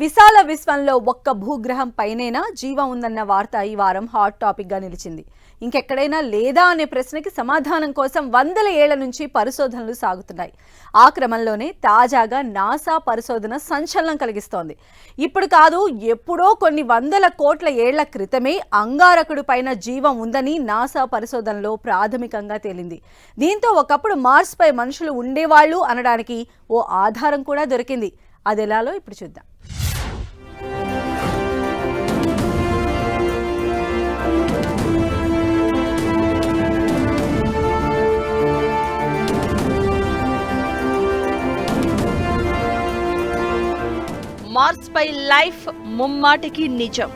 విశాల విశ్వంలో ఒక్క భూగ్రహం పైనేనా జీవం ఉందన్న వార్త ఈ వారం హాట్ టాపిక్గా నిలిచింది. ఇంకెక్కడైనా లేదా అనే ప్రశ్నకి సమాధానం కోసం వందల ఏళ్ళ నుంచి పరిశోధనలు సాగుతున్నాయి. ఆ క్రమంలోనే తాజాగా నాసా పరిశోధన సంచలనం కలిగిస్తోంది. ఇప్పుడు కాదు ఎప్పుడో కొన్ని వందల కోట్ల ఏళ్ళ క్రితమే అంగారకుడు పైన జీవం ఉందని నాసా పరిశోధనలో ప్రాథమికంగా తేలింది. దీంతో ఒకప్పుడు మార్స్ పై మనుషులు ఉండేవాళ్ళు అనడానికి ఓ ఆధారం కూడా దొరికింది. అది ఎలాలో ఇప్పుడు చూద్దాం. మార్స్ పై లైఫ్ ముమ్మాటికి నిజం.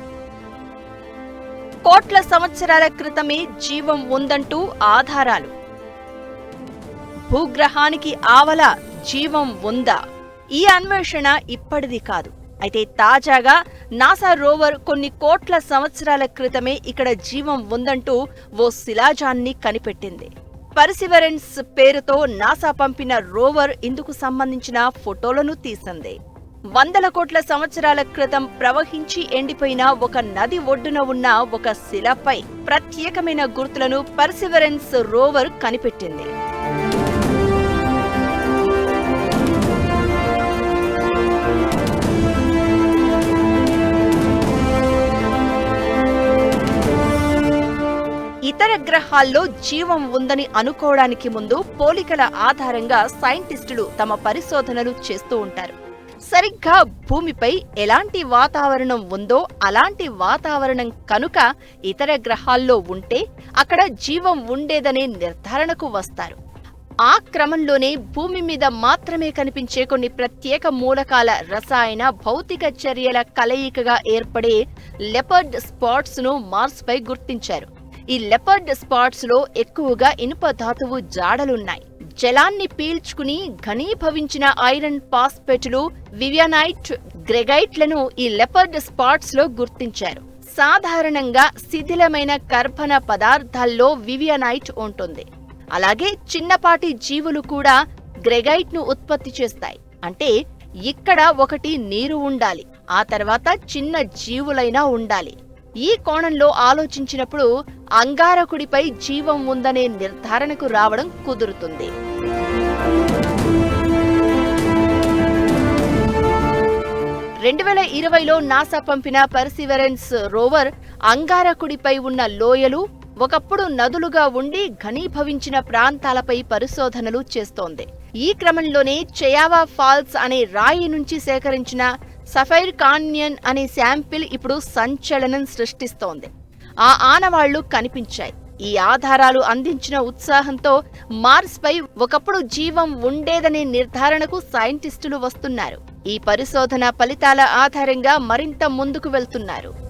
కోట్ల సంవత్సరాల క్రితమే జీవం ఉందంటూ ఆధారాలు. భూగ్రహానికి ఆవల జీవం ఉందా? ఈ అన్వేషణ ఇప్పటిది కాదు. అయితే తాజాగా నాసా రోవర్ కొన్ని కోట్ల సంవత్సరాల క్రితమే ఇక్కడ జీవం ఉందంటూ ఓ శిలాజాన్ని కనిపెట్టింది. పర్సివరెన్స్ పేరుతో నాసా పంపిన రోవర్ ఇందుకు సంబంధించిన ఫోటోలను తీసింది. వందల కోట్ల సంవత్సరాల క్రితం ప్రవహించి ఎండిపోయిన ఒక నది ఒడ్డున ఉన్న ఒక శిలపై ప్రత్యేకమైన గుర్తులను పర్సివరెన్స్ రోవర్ కనిపెట్టింది. ఇతర గ్రహాల్లో జీవం ఉందని అనుకోవడానికి ముందు పోలికల ఆధారంగా సైంటిస్టులు తమ పరిశోధనలు చేస్తూ ఉంటారు. సరిగ్గా భూమిపై ఎలాంటి వాతావరణం ఉందో అలాంటి వాతావరణం కనుక ఇతర గ్రహాల్లో ఉంటే అక్కడ జీవం ఉండేదనే నిర్ధారణకు వస్తారు. ఆ క్రమంలోనే భూమి మీద మాత్రమే కనిపించే కొన్ని ప్రత్యేక మూలకాల రసాయన భౌతిక చర్యల కలయికగా ఏర్పడే లెపర్డ్ స్పాట్స్ను మార్స్పై గుర్తించారు. ఈ లెపర్డ్ స్పాట్స్లో ఎక్కువగా ఇనుప ధాతువు జాడలున్నాయి. జలాన్ని పీల్చుకుని ఘనీభవించిన ఐరన్ పాస్పెట్లు వివియనైట్ గ్రెగైట్లను ఈ లెపర్డ్ స్పాట్స్లో గుర్తించారు. సాధారణంగా శిథిలమైన కర్బన పదార్థాల్లో వివియనైట్ ఉంటుంది. అలాగే చిన్నపాటి జీవులు కూడా గ్రెగైట్ను ఉత్పత్తి చేస్తాయి. అంటే ఇక్కడ ఒకటి నీరు ఉండాలి ఆ తర్వాత చిన్న జీవులైనా ఉండాలి. ఈ కోణంలో ఆలోచించినప్పుడు అంగారకుడిపై జీవం ఉందనే నిర్ధారణకు రావడం కుదురుతుంది. రెండు వేల ఇరవైలో నాసా పంపిన పర్సివరెన్స్ రోవర్ అంగారకుడిపై ఉన్న లోయలు ఒకప్పుడు నదులుగా ఉండి ఘనీభవించిన ప్రాంతాలపై పరిశోధనలు చేస్తోంది. ఈ క్రమంలోనే చయావా ఫాల్స్ అనే రాయి నుంచి సేకరించిన సఫైర్ కాన్యన్ అనే శాంపిల్ ఇప్పుడు సంచలనం సృష్టిస్తోంది. ఆ ఆనవాళ్ళు కనిపించాయి. ఈ ఆధారాలు అందించిన ఉత్సాహంతో మార్స్పై ఒకప్పుడు జీవం ఉండేదనే నిర్ధారణకు సైంటిస్టులు వస్తున్నారు. ఈ పరిశోధన ఫలితాల ఆధారంగా మరింత ముందుకు వెళ్తున్నారు.